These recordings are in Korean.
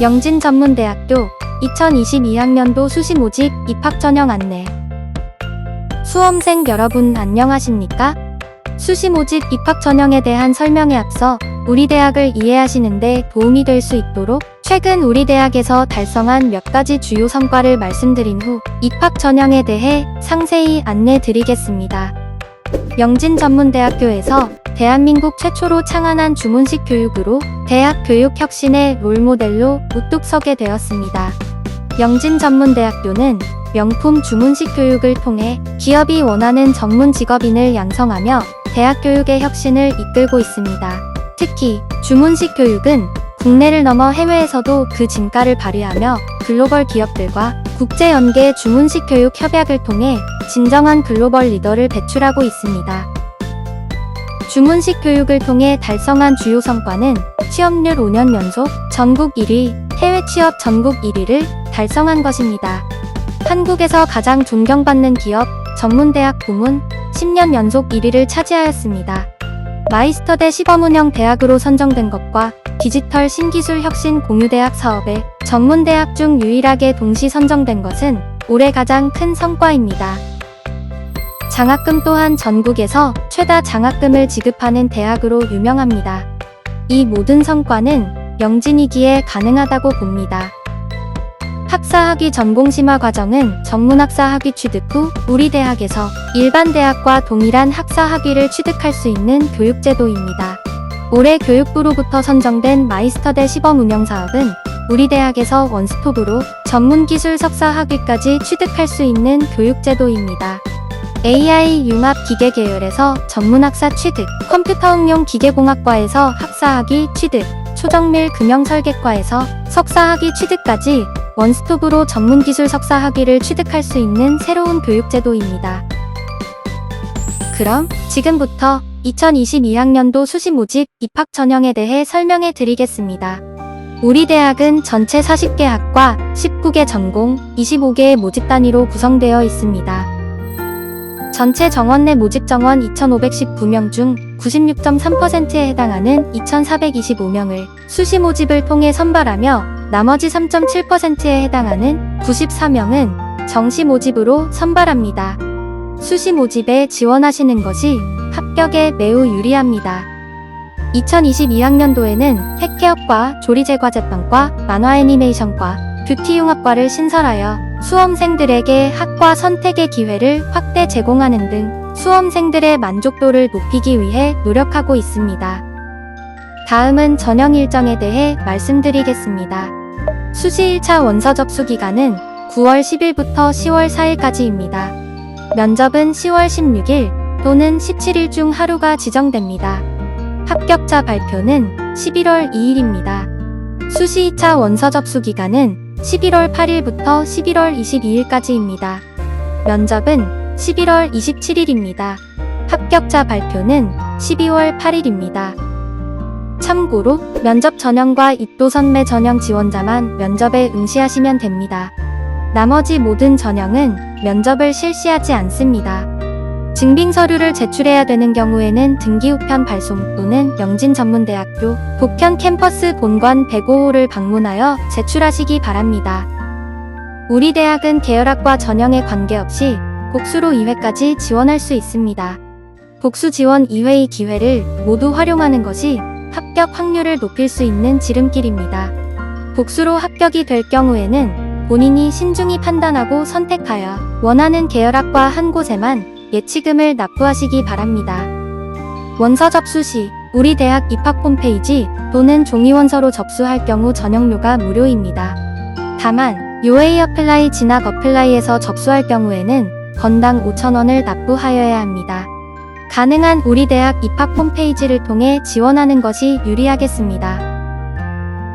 영진전문대학교 2022학년도 수시 모집 입학 전형 안내. 수험생 여러분 안녕하십니까? 수시 모집 입학 전형에 대한 설명에 앞서 우리 대학을 이해하시는데 도움이 될 수 있도록 최근 우리 대학에서 달성한 몇 가지 주요 성과를 말씀드린 후 입학 전형에 대해 상세히 안내 드리겠습니다. 영진전문대학교에서 대한민국 최초로 창안한 주문식 교육으로 대학 교육 혁신의 롤모델로 우뚝 서게 되었습니다. 영진전문대학교는 명품 주문식 교육을 통해 기업이 원하는 전문 직업인을 양성하며 대학 교육의 혁신을 이끌고 있습니다. 특히 주문식 교육은 국내를 넘어 해외에서도 그 진가를 발휘하며 글로벌 기업들과 국제 연계 주문식 교육 협약을 통해 진정한 글로벌 리더를 배출하고 있습니다. 주문식 교육을 통해 달성한 주요 성과는 취업률 5년 연속 전국 1위, 해외 취업 전국 1위를 달성한 것입니다. 한국에서 가장 존경받는 기업, 전문대학 부문 10년 연속 1위를 차지하였습니다. 마이스터대 시범운영 대학으로 선정된 것과 디지털 신기술 혁신 공유대학 사업에 전문대학 중 유일하게 동시 선정된 것은 올해 가장 큰 성과입니다. 장학금 또한 전국에서 최다 장학금을 지급하는 대학으로 유명합니다. 이 모든 성과는 영진이기에 가능하다고 봅니다. 학사학위 전공심화 과정은 전문학사학위 취득 후 우리 대학에서 일반 대학과 동일한 학사학위를 취득할 수 있는 교육제도입니다. 올해 교육부로부터 선정된 마이스터대 시범 운영 사업은 우리 대학에서 원스톱으로 전문기술 석사 학위까지 취득할 수 있는 교육제도입니다. AI 융합 기계 계열에서 전문학사 취득, 컴퓨터 응용 기계공학과에서 학사학위 취득, 초정밀 금형설계과에서 석사학위 취득까지 원스톱으로 전문기술 석사 학위를 취득할 수 있는 새로운 교육제도입니다. 그럼 지금부터 2022학년도 수시 모집 입학 전형에 대해 설명해 드리겠습니다. 우리 대학은 전체 40개 학과, 19개 전공, 25개의 모집 단위로 구성되어 있습니다. 전체 정원 내 모집 정원 2,519명 중 96.3%에 해당하는 2,425명을 수시 모집을 통해 선발하며 나머지 3.7%에 해당하는 94명은 정시 모집으로 선발합니다. 수시 모집에 지원하시는 것이 합격에 매우 유리합니다. 2022학년도에는 팩케업과 조리제과제빵과 만화애니메이션과 뷰티융합과를 신설하여 수험생들에게 학과 선택의 기회를 확대 제공하는 등 수험생들의 만족도를 높이기 위해 노력하고 있습니다. 다음은 전형 일정에 대해 말씀드리겠습니다. 수시 1차 원서 접수 기간은 9월 10일부터 10월 4일까지입니다. 면접은 10월 16일 또는 17일 중 하루가 지정됩니다. 합격자 발표는 11월 2일입니다. 수시 2차 원서 접수 기간은 11월 8일부터 11월 22일까지입니다. 면접은 11월 27일입니다. 합격자 발표는 12월 8일입니다. 참고로 면접 전형과 입도 선매 전형 지원자만 면접에 응시하시면 됩니다. 나머지 모든 전형은 면접을 실시하지 않습니다. 증빙 서류를 제출해야 되는 경우에는 등기 우편 발송 또는 영진 전문대학교 북현 캠퍼스 본관 105호를 방문하여 제출하시기 바랍니다. 우리 대학은 계열학과 전형에 관계없이 복수로 2회까지 지원할 수 있습니다. 복수 지원 2회의 기회를 모두 활용하는 것이 합격 확률을 높일 수 있는 지름길입니다. 복수로 합격이 될 경우에는 본인이 신중히 판단하고 선택하여 원하는 계열학과 한 곳에만 예치금을 납부하시기 바랍니다. 원서 접수 시 우리 대학 입학 홈페이지 또는 종이원서로 접수할 경우 전형료가 무료입니다. 다만 UA 어플라이 진학 어플라이에서 접수할 경우에는 건당 5,000원을 납부하여야 합니다. 가능한 우리 대학 입학 홈페이지를 통해 지원하는 것이 유리하겠습니다.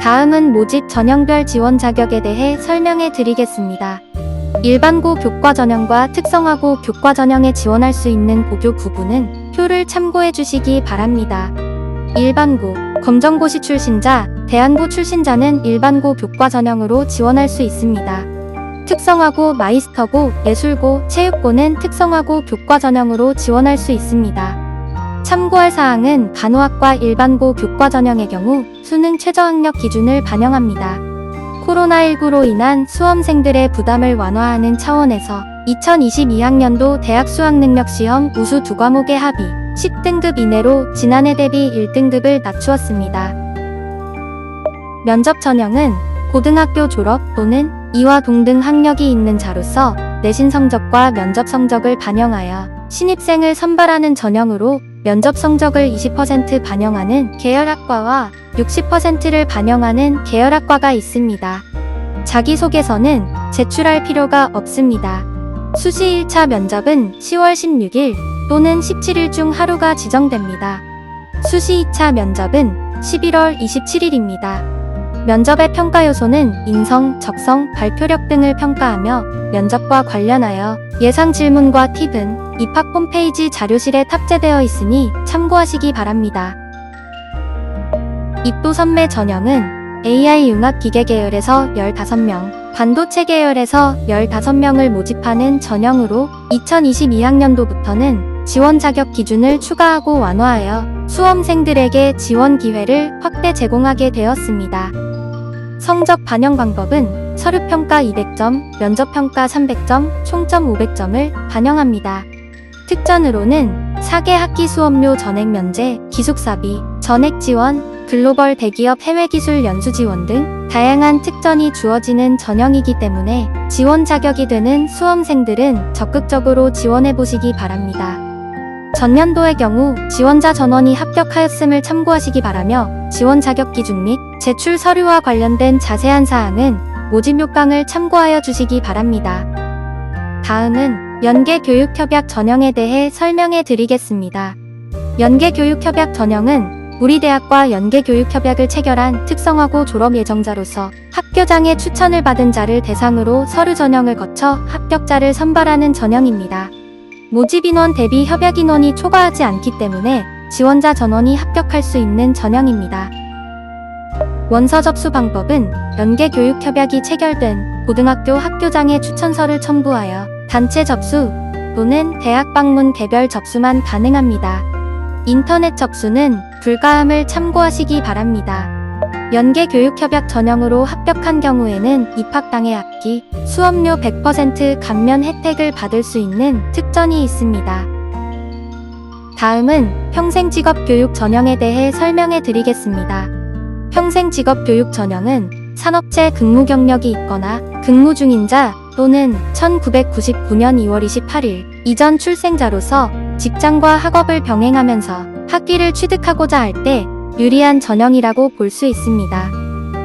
다음은 모집 전형별 지원 자격에 대해 설명해 드리겠습니다. 일반고 교과 전형과 특성화고 교과 전형에 지원할 수 있는 고교 구분은 표를 참고해 주시기 바랍니다. 일반고, 검정고시 출신자, 대안고 출신자는 일반고 교과 전형으로 지원할 수 있습니다. 특성화고, 마이스터고, 예술고, 체육고는 특성화고 교과 전형으로 지원할 수 있습니다. 참고할 사항은 간호학과 일반고 교과 전형의 경우 수능 최저학력 기준을 반영합니다. 코로나19로 인한 수험생들의 부담을 완화하는 차원에서 2022학년도 대학 수학능력시험 우수 두 과목의 합의 10등급 이내로 지난해 대비 1등급을 낮추었습니다. 면접 전형은 고등학교 졸업 또는 이와 동등 학력이 있는 자로서 내신 성적과 면접 성적을 반영하여 신입생을 선발하는 전형으로 면접 성적을 20% 반영하는 계열학과와 60%를 반영하는 계열학과가 있습니다. 자기소개서는 제출할 필요가 없습니다. 수시 1차 면접은 10월 16일 또는 17일 중 하루가 지정됩니다. 수시 2차 면접은 11월 27일입니다. 면접의 평가 요소는 인성, 적성, 발표력 등을 평가하며 면접과 관련하여 예상 질문과 팁은 입학 홈페이지 자료실에 탑재되어 있으니 참고하시기 바랍니다. 입도 선매 전형은 AI 융합 기계 계열에서 15명, 반도체 계열에서 15명을 모집하는 전형으로 2022학년도부터는 지원 자격 기준을 추가하고 완화하여 수험생들에게 지원 기회를 확대 제공하게 되었습니다. 성적 반영 방법은 서류평가 200점, 면접평가 300점, 총점 500점을 반영합니다. 특전으로는 4개 학기 수업료 전액 면제, 기숙사비, 전액 지원, 글로벌 대기업 해외 기술 연수 지원 등 다양한 특전이 주어지는 전형이기 때문에 지원 자격이 되는 수험생들은 적극적으로 지원해 보시기 바랍니다. 전년도의 경우 지원자 전원이 합격하였음을 참고하시기 바라며 지원 자격 기준 및 제출 서류와 관련된 자세한 사항은 모집 요강을 참고하여 주시기 바랍니다. 다음은 연계교육협약 전형에 대해 설명해 드리겠습니다. 연계교육협약 전형은 우리 대학과 연계교육협약을 체결한 특성화고 졸업 예정자로서 학교장의 추천을 받은 자를 대상으로 서류 전형을 거쳐 합격자를 선발하는 전형입니다. 모집 인원 대비 협약 인원이 초과하지 않기 때문에 지원자 전원이 합격할 수 있는 전형입니다. 원서 접수 방법은 연계교육협약이 체결된 고등학교 학교장의 추천서를 첨부하여 단체 접수 또는 대학 방문 개별 접수만 가능합니다. 인터넷 접수는 불가함을 참고하시기 바랍니다. 연계 교육협약 전형으로 합격한 경우에는 입학당해 학기, 수업료 100% 감면 혜택을 받을 수 있는 특전이 있습니다. 다음은 평생직업교육 전형에 대해 설명해 드리겠습니다. 평생직업교육 전형은 산업체 근무 경력이 있거나 근무 중인 자 또는 1999년 2월 28일 이전 출생자로서 직장과 학업을 병행하면서 학위를 취득하고자 할 때 유리한 전형이라고 볼 수 있습니다.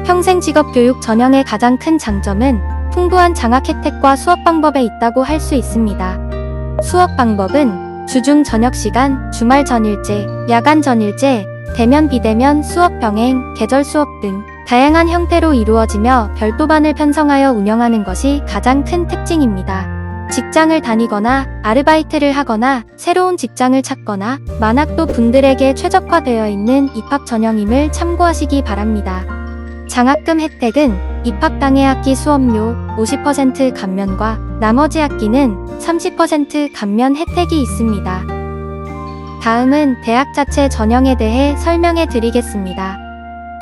평생 직업 교육 전형의 가장 큰 장점은 풍부한 장학 혜택과 수업 방법에 있다고 할 수 있습니다. 수업 방법은 주중 저녁 시간, 주말 전일제, 야간 전일제, 대면 비대면 수업 병행, 계절 수업 등 다양한 형태로 이루어지며 별도반을 편성하여 운영하는 것이 가장 큰 특징입니다. 직장을 다니거나 아르바이트를 하거나 새로운 직장을 찾거나 만학도 분들에게 최적화되어 있는 입학 전형임을 참고하시기 바랍니다. 장학금 혜택은 입학 당해 학기 수업료 50% 감면과 나머지 학기는 30% 감면 혜택이 있습니다. 다음은 대학 자체 전형에 대해 설명해 드리겠습니다.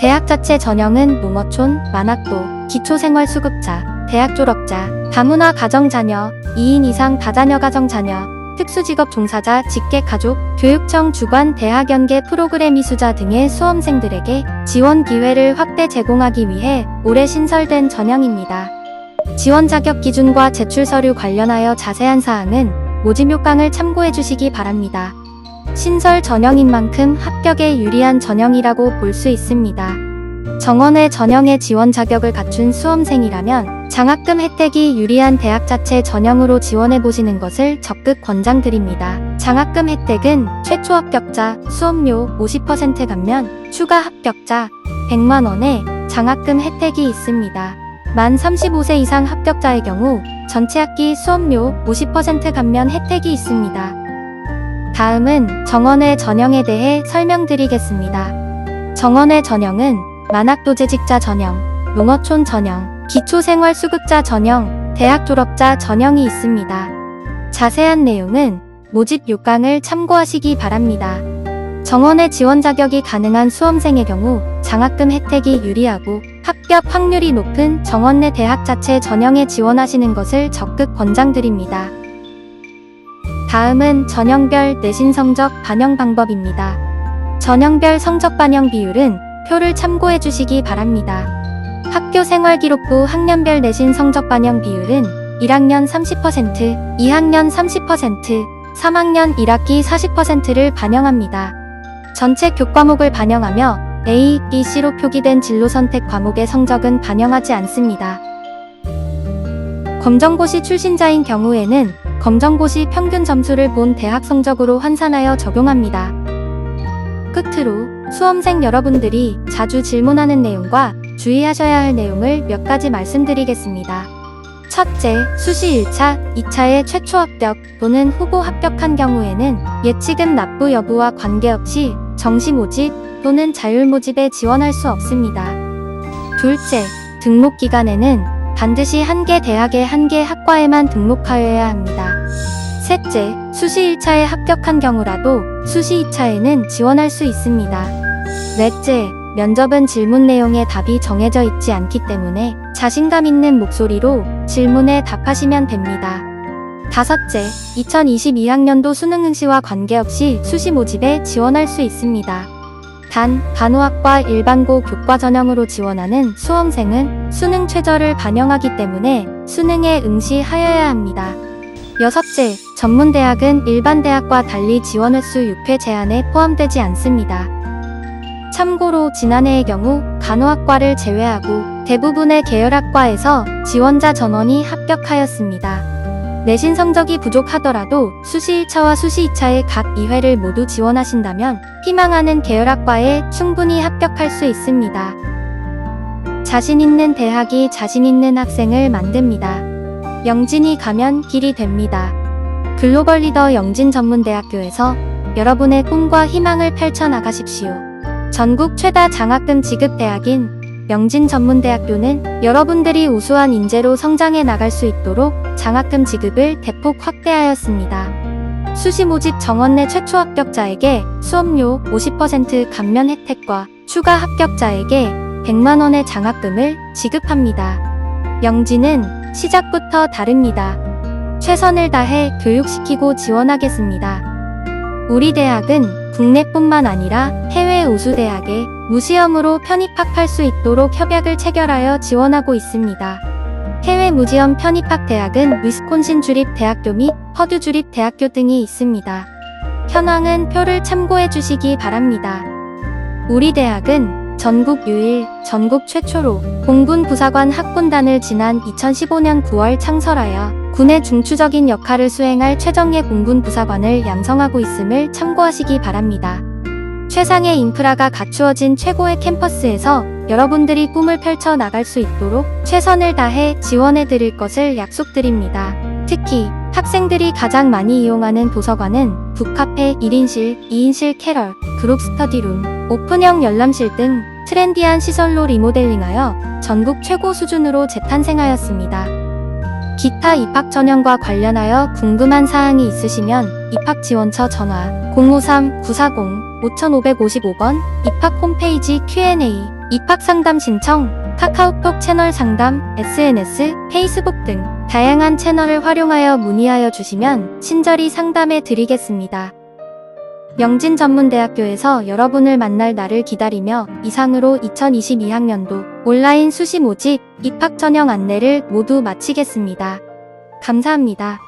대학 자체 전형은 농어촌, 만학도, 기초생활수급자, 대학 졸업자, 다문화 가정 자녀, 2인 이상 다자녀 가정 자녀, 특수직업 종사자, 직계 가족, 교육청 주관 대학 연계 프로그램 이수자 등의 수험생들에게 지원 기회를 확대 제공하기 위해 올해 신설된 전형입니다. 지원 자격 기준과 제출 서류 관련하여 자세한 사항은 모집 요강을 참고해 주시기 바랍니다. 신설 전형인 만큼 합격에 유리한 전형이라고 볼 수 있습니다. 정원의 전형의 지원 자격을 갖춘 수험생이라면 장학금 혜택이 유리한 대학 자체 전형으로 지원해 보시는 것을 적극 권장드립니다. 장학금 혜택은 최초 합격자 수업료 50% 감면, 추가 합격자 100만 원의 장학금 혜택이 있습니다. 만 35세 이상 합격자의 경우 전체 학기 수업료 50% 감면 혜택이 있습니다. 다음은 정원의 전형에 대해 설명드리겠습니다. 정원의 전형은 만학도 재직자 전형, 농어촌 전형, 기초생활수급자 전형, 대학 졸업자 전형이 있습니다. 자세한 내용은 모집 요강을 참고하시기 바랍니다. 정원의 지원 자격이 가능한 수험생의 경우 장학금 혜택이 유리하고 합격 확률이 높은 정원 내 대학 자체 전형에 지원하시는 것을 적극 권장드립니다. 다음은 전형별 내신 성적 반영 방법입니다. 전형별 성적 반영 비율은 표를 참고해 주시기 바랍니다. 학교 생활기록부 학년별 내신 성적 반영 비율은 1학년 30%, 2학년 30%, 3학년 1학기 40%를 반영합니다. 전체 교과목을 반영하며 A, B, C로 표기된 진로 선택 과목의 성적은 반영하지 않습니다. 검정고시 출신자인 경우에는 검정고시 평균 점수를 본 대학 성적으로 환산하여 적용합니다. 끝으로 수험생 여러분들이 자주 질문하는 내용과 주의하셔야 할 내용을 몇 가지 말씀드리겠습니다. 첫째, 수시 1차, 2차의 최초 합격 또는 후보 합격한 경우에는 예치금 납부 여부와 관계없이 정시 모집 또는 자율 모집에 지원할 수 없습니다. 둘째, 등록 기간에는 반드시 한 개 대학의 한 개 학과에만 등록하여야 합니다. 셋째, 수시 1차에 합격한 경우라도 수시 2차에는 지원할 수 있습니다. 넷째, 면접은 질문 내용에 답이 정해져 있지 않기 때문에 자신감 있는 목소리로 질문에 답하시면 됩니다. 다섯째, 2022학년도 수능 응시와 관계없이 수시 모집에 지원할 수 있습니다. 단, 간호학과 일반고 교과 전형으로 지원하는 수험생은 수능 최저를 반영하기 때문에 수능에 응시하여야 합니다. 여섯째, 전문대학은 일반 대학과 달리 지원 횟수 6회 제한에 포함되지 않습니다. 참고로 지난해의 경우 간호학과를 제외하고 대부분의 계열학과에서 지원자 전원이 합격하였습니다. 내신 성적이 부족하더라도 수시 1차와 수시 2차의 각 2회를 모두 지원하신다면 희망하는 계열학과에 충분히 합격할 수 있습니다. 자신 있는 대학이 자신 있는 학생을 만듭니다. 영진이 가면 길이 됩니다. 글로벌 리더 영진 전문대학교에서 여러분의 꿈과 희망을 펼쳐나가십시오. 전국 최다 장학금 지급 대학인 영진 전문대학교는 여러분들이 우수한 인재로 성장해 나갈 수 있도록 장학금 지급을 대폭 확대하였습니다. 수시 모집 정원 내 최초 합격자에게 수업료 50% 감면 혜택과 추가 합격자에게 100만원의 장학금을 지급합니다. 영진은 시작부터 다릅니다. 최선을 다해 교육시키고 지원하겠습니다. 우리 대학은 국내뿐만 아니라 해외 우수대학에 무시험으로 편입학할 수 있도록 협약을 체결하여 지원하고 있습니다. 해외 무지엄 편입학 대학은 위스콘신 주립 대학교 및 퍼듀 주립 대학교 등이 있습니다. 현황은 표를 참고해 주시기 바랍니다. 우리 대학은 전국 유일, 전국 최초로 공군 부사관 학군단을 지난 2015년 9월 창설하여 군의 중추적인 역할을 수행할 최정예 공군 부사관을 양성하고 있음을 참고하시기 바랍니다. 최상의 인프라가 갖추어진 최고의 캠퍼스에서 여러분들이 꿈을 펼쳐 나갈 수 있도록 최선을 다해 지원해 드릴 것을 약속드립니다. 특히 학생들이 가장 많이 이용하는 도서관은 북카페 1인실, 2인실 캐럴, 그룹 스터디룸, 오픈형 열람실 등 트렌디한 시설로 리모델링하여 전국 최고 수준으로 재탄생하였습니다. 기타 입학 전형과 관련하여 궁금한 사항이 있으시면 입학 지원처 전화 053-940-5555번 입학 홈페이지 Q&A 입학 상담 신청 카카오톡 채널 상담 SNS 페이스북 등 다양한 채널을 활용하여 문의하여 주시면 친절히 상담해 드리겠습니다. 영진 전문대학교에서 여러분을 만날 날을 기다리며 이상으로 2022학년도 온라인 수시 모집 입학 전형 안내를 모두 마치겠습니다. 감사합니다.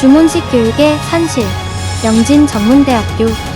주문식 교육의 산실 영진 전문대학교